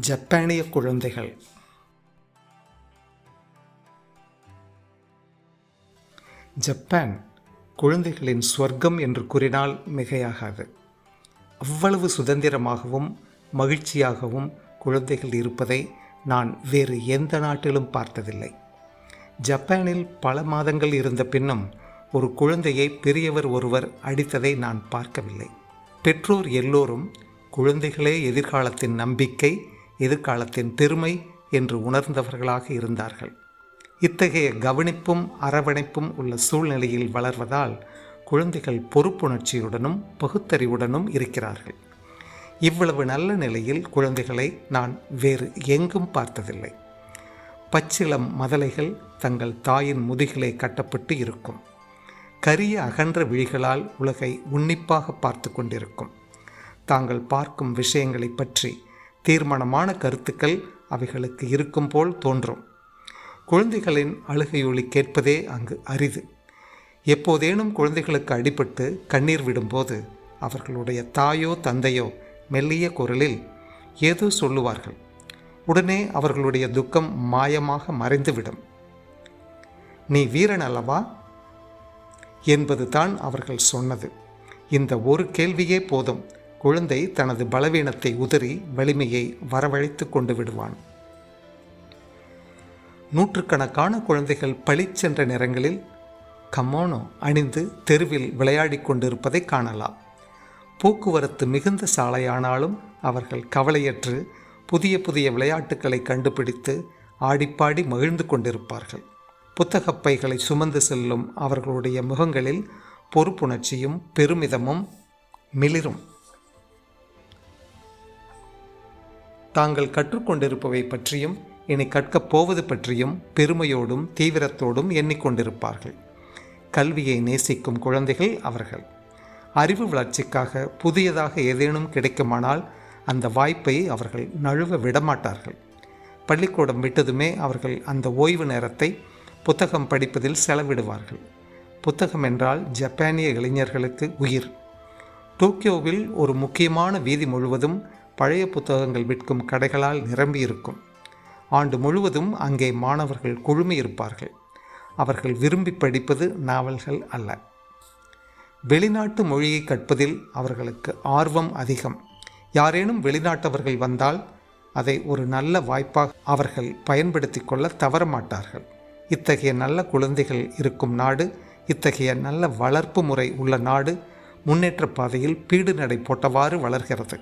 ஜப்பானிய குழந்தைகள். ஜப்பான் குழந்தைகளின் ஸ்வர்க்கம் என்று கூறினால் மிகையாகாது. அவ்வளவு சுதந்திரமாகவும் மகிழ்ச்சியாகவும் குழந்தைகள் இருப்பதை நான் வேறு எந்த நாட்டிலும் பார்த்ததில்லை. ஜப்பானில் பல மாதங்கள் இருந்த பின்னும் ஒரு குழந்தையை பெரியவர் ஒருவர் அடித்ததை நான் பார்க்கவில்லை. பெற்றோர் எல்லோரும் குழந்தைகளே எதிர்காலத்தின் நம்பிக்கை எதிர்காலத்தின் பெருமை என்று உணர்ந்தவர்களாக இருந்தார்கள். இத்தகைய கவனிப்பும் அரவணைப்பும் உள்ள சூழ்நிலையில் வளர்வதால் குழந்தைகள் பொறுப்புணர்ச்சியுடனும் பகுத்தறிவுடனும் இருக்கிறார்கள். இவ்வளவு நல்ல நிலையில் குழந்தைகளை நான் வேறு எங்கும் பார்த்ததில்லை. பச்சிளம் மதலைகள் தங்கள் தாயின் முதுகிலே கட்டப்பட்டு இருக்கும். கரிய அகன்ற விழிகளால் உலகை உன்னிப்பாக பார்த்து கொண்டிருக்கும். தாங்கள் பார்க்கும் விஷயங்களை பற்றி தீர்மானமான கருத்துக்கள் அவைகளுக்கு இருக்கும் போல் தோன்றும். குழந்தைகளின் அழுகையொலி கேட்பதே அங்கு அரிது. எப்போதேனும் குழந்தைகளுக்கு அடிபட்டு கண்ணீர் விடும்போது அவர்களுடைய தாயோ தந்தையோ மெல்லிய குரலில் ஏதோ சொல்லுவார்கள். உடனே அவர்களுடைய துக்கம் மாயமாக மறைந்துவிடும். நீ வீரன் அல்லவா? என்பது தான் அவர்கள் சொன்னது. இந்த ஒரு கேள்வியே போதும். குழந்தை தனது பலவீனத்தை உதறி வலிமையை வரவழைத்து கொண்டு விடுவான். நூற்றுக்கணக்கான குழந்தைகள் பளிச்சென்ற நிறங்களில் கமோனோ அணிந்து தெருவில் விளையாடி கொண்டிருப்பதை காணலாம். போக்குவரத்து மிகுந்த சாலையானாலும் அவர்கள் கவலையற்று புதிய புதிய விளையாட்டுக்களை கண்டுபிடித்து ஆடிப்பாடி மகிழ்ந்து கொண்டிருப்பார்கள். புத்தகப் பைகளை சுமந்து செல்லும் அவர்களுடைய முகங்களில் பொறுப்புணர்ச்சியும் பெருமிதமும் மிளிரும். தாங்கள் கற்றுக்கொண்டிருப்பவை பற்றியும் இனி கற்கப் போவது பற்றியும் பெருமையோடும் தீவிரத்தோடும் எண்ணிக்கொண்டிருப்பார்கள். கல்வியை நேசிக்கும் குழந்தைகள் அவர்கள். அறிவு வளர்ச்சிக்காக புதியதாக ஏதேனும் கிடைக்குமானால் அந்த வாய்ப்பை அவர்கள் நழுவ விடமாட்டார்கள். பள்ளிக்கூடம் விட்டதுமே அவர்கள் அந்த ஓய்வு நேரத்தை புத்தகம் படிப்பதில் செலவிடுவார்கள். புத்தகம் என்றால் ஜப்பானிய இளைஞர்களுக்கு உயிர். டோக்கியோவில் ஒரு முக்கியமான வீதி முழுவதும் பழைய புத்தகங்கள் விற்கும் கடைகளால் நிரம்பியிருக்கும். ஆண்டு முழுவதும் அங்கே மாணவர்கள் குழுமியிருப்பார்கள் அவர்கள் விரும்பி படிப்பது நாவல்கள் அல்ல. வெளிநாட்டு மொழியை கற்பதில் அவர்களுக்கு ஆர்வம் அதிகம். யாரேனும் வெளிநாட்டவர்கள் வந்தால் அதை ஒரு நல்ல வாய்ப்பாக அவர்கள் பயன்படுத்தி கொள்ள தவறமாட்டார்கள். இத்தகைய நல்ல குழந்தைகள் இருக்கும் நாடு இத்தகைய நல்ல வளர்ப்பு முறை உள்ள நாடு முன்னேற்ற பாதையில் பீடு நடை போட்டவாறு வளர்கிறது.